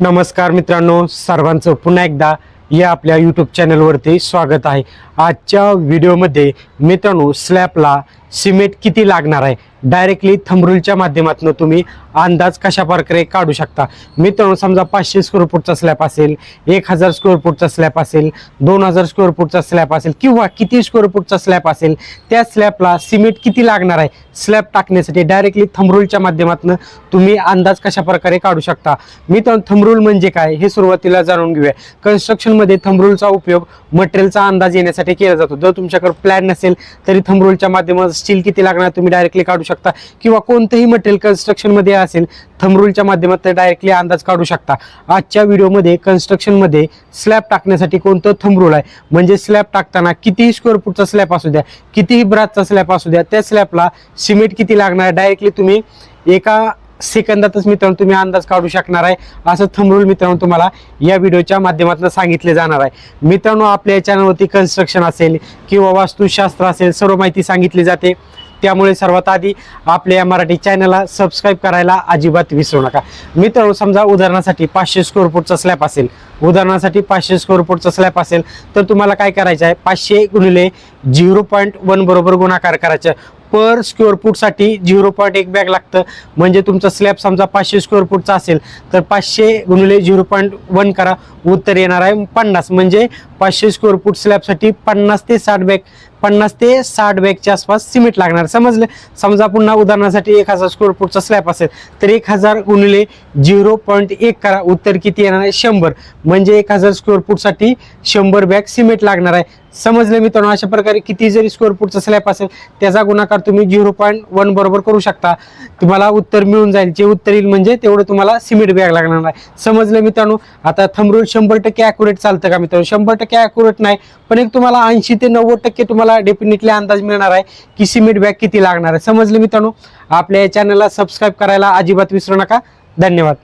नमस्कार मित्रांनो सर्वांचं पुन्हा एकदा या आपल्या यूट्यूब चॅनलवरती स्वागत आहे. आजच्या व्हिडिओमध्ये मित्रांनो स्लॅबला सिमेंट किती लागणार आहे? डायरेक्टली थंबरूलच्या माध्यमातून तुम्ही अंदाज कशा प्रकारे काढू शकता? मित्रांनो समजा पाचशे स्क्वेअर फूटचा स्लॅब असेल एक हजार स्क्वेअर फूटचा स्लॅब असेल दोन हजार स्क्वेअर फूटचा स्लॅब असेल किंवा किती स्क्वेअर फूटचा स्लॅब असेल त्या स्लॅबला सिमेंट किती लागणार आहे? स्लॅब टाकण्यासाठी डायरेक्टली थंबरूलच्या माध्यमातून तुम्ही अंदाज कशा प्रकारे काढू शकता? मित्रांनो थंबरूल म्हणजे काय? हे सुरुवातीला जाणून घेऊया. कन्स्ट्रक्शनमध्ये थंबरुलचा उपयोग मटेरियलचा अंदाज येण्यासाठी केला जातो. जर तुमच्याकडे प्लॅन नसेल तरी थंबरुलच्या माध्यमात स्टील किती लागणार तुम्ही डायरेक्टली काढू शकता. किंवा कोणतंही मटेरियल कन्स्ट्रक्शनमध्ये असेल थमरूलच्या माध्यमात डायरेक्टली अंदाज काढू शकता. आजच्या व्हिडिओमध्ये कन्स्ट्रक्शनमध्ये स्लॅब टाकण्यासाठी कोणतं थमरूल आहे? म्हणजे स्लॅब टाकताना कितीही स्क्वेअर फूटचा स्लॅब असू द्या कितीही ब्राचचा स्लॅब असू द्या त्या स्लॅबला सिमेंट किती लागणार? डायरेक्टली तुम्ही एका सेकंदातच मित्रांनो तुम्ही अंदाज काढू शकणार आहे. असं थमरूल मित्रांनो तुम्हाला या व्हिडिओच्या माध्यमातून सांगितले जाणार आहे. मित्रांनो आपल्या चॅनलवरती कन्स्ट्रक्शन असेल किंवा वास्तुशास्त्र असेल सर्व माहिती सांगितली जाते. त्यामुळे सर्वात आधी आपल्या या मराठी चॅनलला सबस्क्राईब करायला अजिबात विसरू नका. मित्र समजा उदाहरणासाठी पाचशे स्क्वेअर फूटचा स्लॅब असेल. उदाहरणासाठी पाचशे स्क्वेअर फूटचा स्लॅब असेल तर तुम्हाला काय करायचं आहे? पाचशे गुणिले झिरो पॉईंट वन बरोबर गुणाकार करायचा. पर स्क्वेअर फूटसाठी झिरो पॉईंट एक बॅग लागतं. म्हणजे तुमचा स्लॅब समजा पाचशे स्क्वेअर फूटचा असेल तर पाचशे गुणिले झिरो पॉईंट वन करा. उत्तर येणार आहे पन्नास. म्हणजे पाचशे स्क्वेअर फूट स्लॅबसाठी पन्नास ते साठ बॅग पन्नास ते साठ बॅगच्या आसपास सिमेंट लागणार. समजलं? समजा पुन्हा उदाहरणासाठी एक हजार स्क्वेअर फूटचा स्लॅब असेल तर एक हजार गुणिले झिरो पॉईंट एक करा. उत्तर किती येणार आहे? शंभर. म्हणजे एक हजार स्क्वेअर फूटसाठी शंभर बॅग सिमेंट लागणार आहे. समजलं मित्रांनो? अशा प्रकारे किती जरी स्क्वेअर फूटचा स्लॅब असेल त्याचा गुणाकार तुम्ही झिरो पॉईंट वन बरोबर करू शकता. तुम्हाला उत्तर मिळून जाईल. जे उत्तर येईल म्हणजे तेवढं तुम्हाला सिमेंट बॅग लागणार आहे. समजलं मित्रांनो? आता थंबरूल शंभर टक्के ॲक्युरेट चालतं का मित्रांनो? शंभर टक्के ॲक्युरेट नाही पण एक तुम्हाला ऐंशी ते नव्वद टक्के तुम्हाला तुम्हाला डेफिनेटली अंदाज मिळणार आहे की सिमेंट बॅग किती लागणार आहे. समजले मित्रांनो? आपल्या या चॅनलला सबस्क्राईब करायला अजिबात विसरू नका. धन्यवाद.